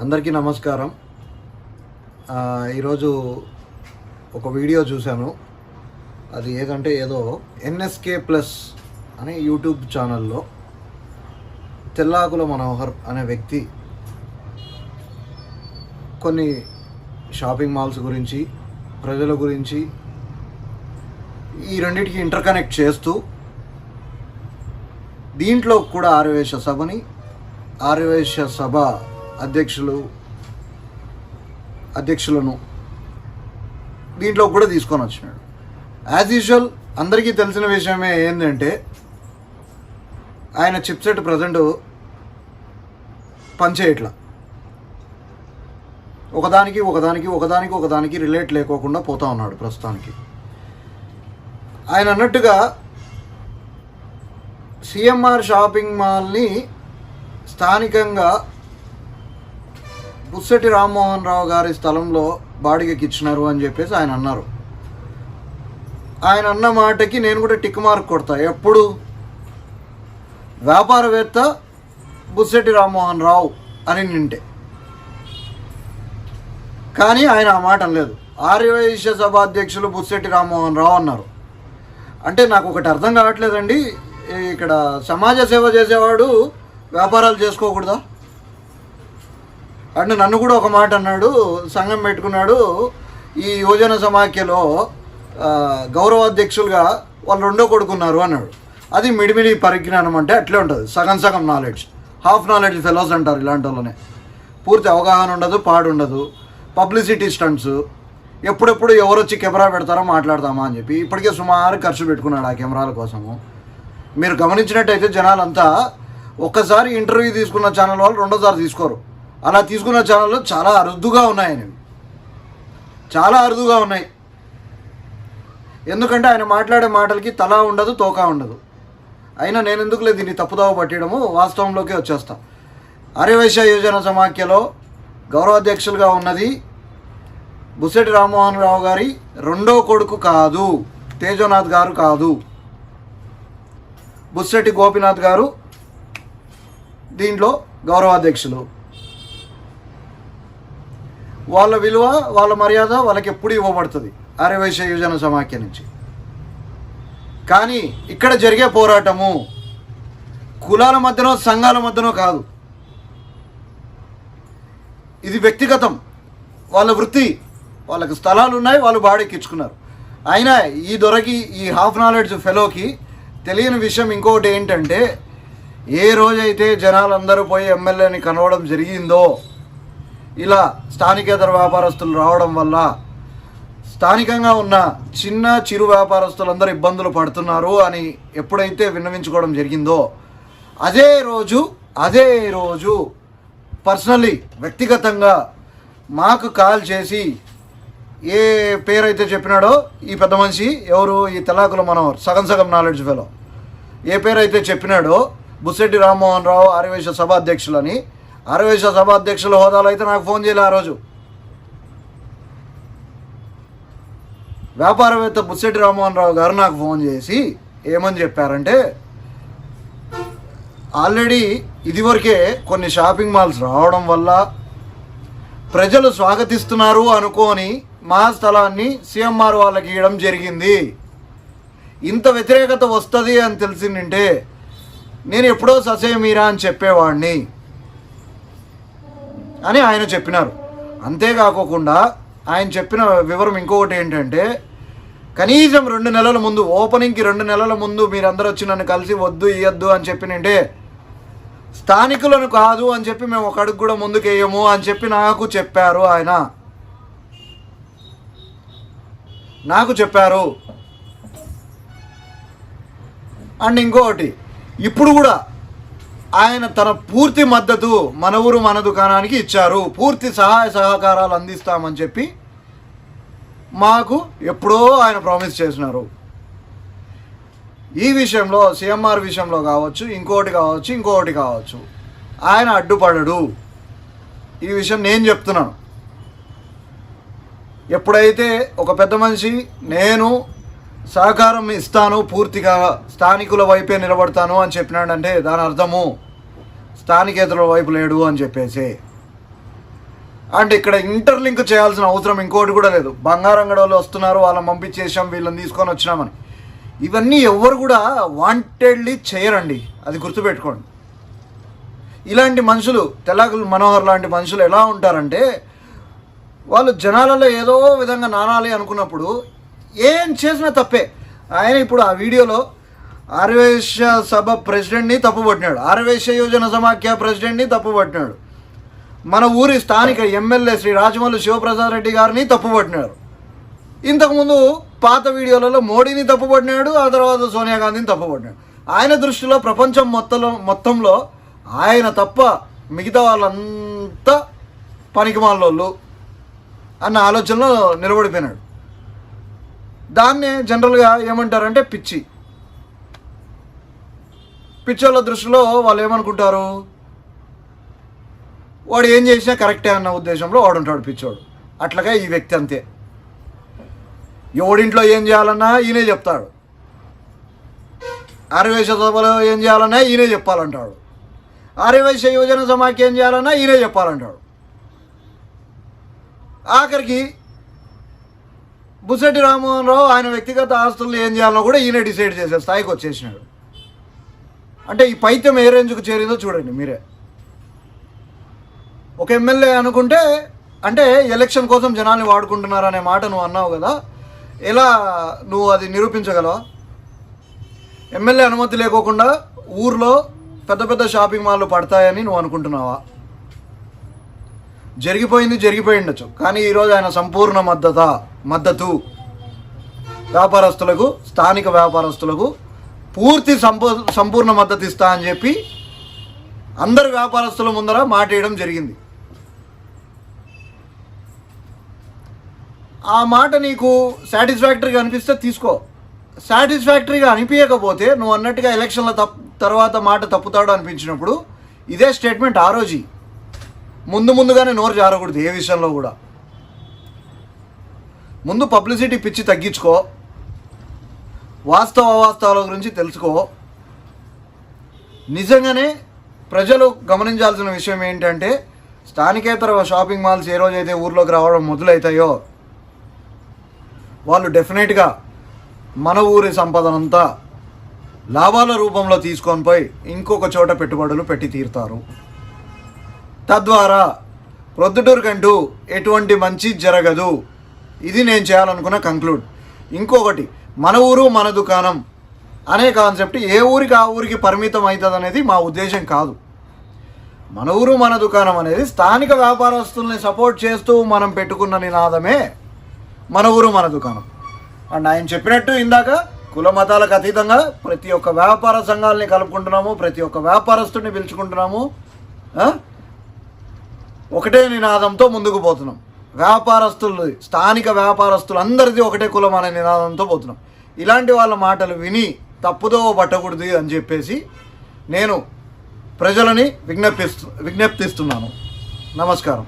అందరికీ నమస్కారం. ఈరోజు ఒక వీడియో చూశాను. అది ఏదంటే ఏదో ఎన్ఎస్కే ప్లస్ అనే యూట్యూబ్ ఛానల్లో తెల్లాకుల మనోహర్ అనే వ్యక్తి కొన్ని షాపింగ్ మాల్స్ గురించి ప్రజల గురించి ఈ రెండింటికి ఇంటర్కనెక్ట్ చేస్తూ దీంట్లో కూడా ఆర్యవేశ సభని ఆర్యవేశ సభ అధ్యక్షులు అధ్యక్షులను దీంట్లో కూడా తీసుకొని వచ్చినాడు. యాజ్ యూజువల్ అందరికీ తెలిసిన విషయమే ఏంటంటే ఆయన చిప్సెట్ ప్రజెంట్ పనిచేయట్ల. ఒకదానికి ఒకదానికి ఒకదానికి ఒకదానికి రిలేట్ లేకోకుండా పోతా ఉన్నాడు ప్రస్తుతానికి. ఆయన అన్నట్టుగా సిఎంఆర్ షాపింగ్ మాల్ని స్థానికంగా ముస్సటి రామ్మోహన్ రావు గారి స్థలంలో బాడిగకి ఇచ్చినారు అని చెప్పేసి ఆయన అన్నారు. ఆయన అన్న మాటకి నేను కూడా టిక్ మార్క్ కొడతా. ఎప్పుడు? వ్యాపారవేత్త బుస్సెట్టి రామ్మోహన్ రావు అని నింటే. కానీ ఆయన ఆ మాట అనలేదు. ఆర్యవైశ్య సభ అధ్యక్షులు బుస్సెట్టి రామ్మోహన్ రావు అన్నారు. అంటే నాకు ఒకటి అర్థం కావట్లేదండి. ఇక్కడ సమాజ సేవ చేసేవాడు వ్యాపారాలు చేసుకోకూడదా? అంటే నన్ను కూడా ఒక మాట అన్నాడు సంఘం పెట్టుకున్నాడు. ఈ యువజన సమాఖ్యలో గౌరవాధ్యక్షులుగా వాళ్ళు రెండో కొడుకున్నారు అన్నాడు. అది మిడిమిడి పరిజ్ఞానం అంటే అట్లే ఉంటుంది. సగం సగం నాలెడ్జ్ హాఫ్ నాలెడ్జ్ ఫెలోస్ అంటారు ఇలాంటి వాళ్ళనే. పూర్తి అవగాహన ఉండదు పాడు ఉండదు. పబ్లిసిటీ స్టంట్స్ ఎప్పుడెప్పుడు ఎవరు వచ్చి కెమెరా పెడతారో మాట్లాడతామా అని చెప్పి ఇప్పటికే సుమారు ఖర్చు పెట్టుకున్నాడు ఆ కెమెరాల కోసము. మీరు గమనించినట్టయితే జనాలంతా ఒక్కసారి ఇంటర్వ్యూ తీసుకున్న ఛానల్ వాళ్ళు రెండోసారి తీసుకోరు. అలా తీసుకున్న ఛానళ్ళు చాలా అరుదుగా ఉన్నాయి. ఆయనవి చాలా అరుదుగా ఉన్నాయి. ఎందుకంటే ఆయన మాట్లాడే మాటలకి తల ఉండదు తోకా ఉండదు. అయినా నేను ఎందుకులే దీన్ని తప్పుదావ పట్టడము వాస్తవంలోకి వచ్చేస్తా. ఆర్యవైశ్య యోజన సమాఖ్యలో గౌరవాధ్యక్షులుగా ఉన్నది బుసెటి రామ్మోహన్ రావు గారి రెండో కొడుకు కాదు తేజోనాథ్ గారు కాదు. బుస్సెట్టి గోపినాథ్ గారు దీంట్లో గౌరవాధ్యక్షులు. వాళ్ళ విలువ వాళ్ళ మర్యాద వాళ్ళకి ఎప్పుడు ఇవ్వబడుతుంది. ఆర్యవైశ్య యువజన సమాఖ్య నుంచి. కానీ ఇక్కడ జరిగే పోరాటము కులాల మధ్యనో సంఘాల మధ్యనో కాదు. ఇది వ్యక్తిగతం. వాళ్ళ వృత్తి వాళ్ళకి స్థలాలు ఉన్నాయి వాళ్ళు బాడెక్కించుకున్నారు. అయినా ఈ దొరకి ఈ హాఫ్ నాలెడ్జ్ ఫెలోకి తెలియని విషయం ఇంకొకటి ఏంటంటే ఏ రోజైతే జనాలందరూ పోయి ఎమ్మెల్యేని కలవడం జరిగిందో ఇలా స్థానికేతర వ్యాపారస్తులు రావడం వల్ల స్థానికంగా ఉన్న చిన్న చిరు వ్యాపారస్తులందరూ ఇబ్బందులు పడుతున్నారు అని ఎప్పుడైతే విన్నవించుకోవడం జరిగిందో అదే రోజు అదే రోజు పర్సనలీ వ్యక్తిగతంగా మాకు కాల్ చేసి ఏ పేరైతే చెప్పినాడో ఈ పెద్ద మనిషి ఎవరు ఈ తెలాకుల మనోహర్ సగం సగం నాలెడ్జ్ ఫెలో ఏ పేరైతే చెప్పినాడో బుస్సెడ్డి రామ్మోహన్ రావు ఆర్యవేశ సభ అధ్యక్షులని అరవేశ్వర సభ అధ్యక్షుల హోదాలో అయితే నాకు ఫోన్ చేయలే ఆ రోజు. వ్యాపారవేత్త బుస్సెట్టి రామ్మోహన్ రావు గారు నాకు ఫోన్ చేసి ఏమని చెప్పారంటే ఆల్రెడీ ఇదివరకే కొన్ని షాపింగ్ మాల్స్ రావడం వల్ల ప్రజలు స్వాగతిస్తున్నారు అనుకోని మా స్థలాన్ని సీఎంఆర్ వాళ్ళకి ఇవ్వడం జరిగింది. ఇంత వ్యతిరేకత వస్తుంది అని తెలిసిందంటే నేను ఎప్పుడో ససేమీరా అని చెప్పేవాడిని అని ఆయన చెప్పినారు. అంతేకాకోకుండా ఆయన చెప్పిన వివరం ఇంకొకటి ఏంటంటే కనీసం రెండు నెలల ముందు ఓపెనింగ్కి రెండు నెలల ముందు మీరందరూ వచ్చి నన్ను కలిసి వద్దు ఇయ్యద్దు అని చెప్పినంటే స్థానికులను కాదు అని చెప్పి మేము ఒక అడుగు కూడా ముందుకు వేయము అని చెప్పి నాకు చెప్పారు ఆయన. నాకు చెప్పారు. అండ్ ఇంకొకటి ఇప్పుడు కూడా ఆయన తన పూర్తి మద్దతు మన ఊరు మన దుకాణానికి ఇచ్చారు. పూర్తి సహాయ సహకారాలు అందిస్తామని చెప్పి మాకు ఎప్పుడో ఆయన ప్రామిస్ చేసినారు. ఈ విషయంలో సిఎంఆర్ విషయంలో కావచ్చు ఇంకోటి కావచ్చు ఇంకొకటి కావచ్చు. ఆయన అడ్డుపడడు. ఈ విషయం నేను చెప్తున్నాను. ఎప్పుడైతే ఒక పెద్ద మనిషి నేను సహకారం ఇస్తాను పూర్తిగా స్థానికుల వైపే నిలబడతాను అని చెప్పినాడంటే దాని అర్థము స్థానికేతల వైపు లేడు అని చెప్పేసి. అండ్ ఇక్కడ ఇంటర్లింక్ చేయాల్సిన అవసరం ఇంకోటి కూడా లేదు. బంగారం గడవలు వస్తున్నారు వాళ్ళని పంపించేసాం వీళ్ళని తీసుకొని వచ్చినామని. ఇవన్నీ ఎవరు కూడా వాంటెడ్లీ చేయరండి. అది గుర్తుపెట్టుకోండి. ఇలాంటి మనుషులు తెలాకులు మనోహర్ లాంటి మనుషులు ఎలా ఉంటారంటే వాళ్ళు జనాలలో ఏదో విధంగా నానాలి అనుకున్నప్పుడు ఏం చేసినా తప్పే. ఆయన ఇప్పుడు ఆ వీడియోలో ఆర్వేశ సభ ప్రెసిడెంట్ని తప్పుపట్టినాడు ఆర్వేశ యోజన సమాఖ్య ప్రెసిడెంట్ని తప్పుపట్టినాడు మన ఊరి స్థానిక ఎమ్మెల్యే శ్రీ రాజమౌళి శివప్రసాద్ రెడ్డి గారిని తప్పుపట్టినాడు ఇంతకుముందు పాత వీడియోలలో మోడీని తప్పుపట్టినాడు ఆ తర్వాత సోనియా గాంధీని తప్పుపట్టినాడు ఆయన దృష్టిలో ప్రపంచం మొత్తంలో మొత్తంలో ఆయన తప్ప మిగతా వాళ్ళంతా పనికిమాలోళ్ళు అన్న ఆలోచనలో నిలబడిపోయినాడు. దాన్నే జనరల్గా ఏమంటారంటే పిచ్చి. పిచ్చోళ్ళ దృష్టిలో వాళ్ళు ఏమనుకుంటారు? వాడు ఏం చేసినా కరెక్టే అన్న ఉద్దేశంలో వాడు ఉంటాడు పిచ్చోడు. అట్లాగా ఈ వ్యక్తి అంతే. ఎవడింట్లో ఏం చేయాలన్నా ఈయనే చెప్తాడు. ఆర్యవేశ సభలో ఏం చేయాలన్నా ఈయనే చెప్పాలంటాడు. ఆర్యవేశ యువజన సమాఖ్య ఏం చేయాలన్నా ఈయనే చెప్పాలంటాడు. ఆఖరికి బుసెట్టి రామ్మోహన్ రావు ఆయన వ్యక్తిగత ఆస్తులు ఏం చేయాలో కూడా ఈయన డిసైడ్ చేసే స్థాయికి వచ్చేసినాడు. అంటే ఈ పైత్యం ఏ రేంజ్కు చేరిందో చూడండి మీరే. ఒక ఎమ్మెల్యే అనుకుంటే అంటే ఎలక్షన్ కోసం జనాన్ని వాడుకుంటున్నారనే మాట నువ్వు అన్నావు కదా ఎలా నువ్వు అది నిరూపించగలవా? ఎమ్మెల్యే అనుమతి లేకోకుండా ఊర్లో పెద్ద పెద్ద షాపింగ్ మాల్లు పడతాయని నువ్వు అనుకుంటున్నావా? జరిగిపోయింది జరిగిపోయి ఉండొచ్చు. కానీ ఈరోజు ఆయన సంపూర్ణ మద్దత మద్దతు. వ్యాపారస్తులకు స్థానిక వ్యాపారస్తులకు పూర్తి సంపూ సంపూర్ణ మద్దతు ఇస్తా అని చెప్పి అందరు వ్యాపారస్తుల ముందర మాటేయడం జరిగింది. ఆ మాట నీకు సాటిస్ఫాక్టరీగా అనిపిస్తే తీసుకో. సాటిస్ఫాక్టరీగా అనిపించకపోతే నువ్వు అన్నట్టుగా ఎలక్షన్ల తప్ తర్వాత మాట తప్పుతాడు అనిపించినప్పుడు ఇదే స్టేట్మెంట్ ఆ రోజు. ముందు ముందుగానే నోరు జారకూడదు ఏ విషయంలో కూడా. ముందు పబ్లిసిటీ పిచ్చి తగ్గించుకో. వాస్తవ అవాస్తవాల గురించి తెలుసుకో. నిజంగానే ప్రజలు గమనించాల్సిన విషయం ఏంటంటే స్థానికేతర షాపింగ్ మాల్స్ ఏ రోజైతే ఊర్లోకి రావడం మొదలవుతాయో వాళ్ళు డెఫినెట్గా మన ఊరి సంపదనంతా లాభాల రూపంలో తీసుకొని పోయి ఇంకొక చోట పెట్టుబడులు పెట్టి తీరుతారు. తద్వారా ప్రొద్దుటూరుకంటూ ఎటువంటి మంచి జరగదు. ఇది నేను చేయాలనుకున్న కంక్లూడ్ ఇంకొకటి మన ఊరు మన దుకాణం అనే కాన్సెప్ట్ ఏ ఊరికి ఆ ఊరికి పరిమితం అవుతుంది అనేది మా ఉద్దేశం కాదు. మన ఊరు మన దుకాణం అనేది స్థానిక వ్యాపారస్తుల్ని సపోర్ట్ చేస్తూ మనం పెట్టుకున్న నినాదమే మన ఊరు మన దుకాణం. అండ్ ఆయన చెప్పినట్టు ఇందాక కుల మతాలకు అతీతంగా ప్రతి ఒక్క వ్యాపార సంఘాలని కలుపుకుంటున్నాము ప్రతి ఒక్క వ్యాపారస్తుడిని పిలుచుకుంటున్నాము ఒకటే నినాదంతో ముందుకు పోతున్నాం. వ్యాపారస్తులు స్థానిక వ్యాపారస్తులు అందరిది ఒకటే కులం అనే నినాదంతో పోతున్నాం. ఇలాంటి వాళ్ళ మాటలు విని తప్పుదో పట్టకూడదు అని చెప్పేసి నేను ప్రజలని విజ్ఞప్తిస్తు విజ్ఞప్తిస్తున్నాను. నమస్కారం.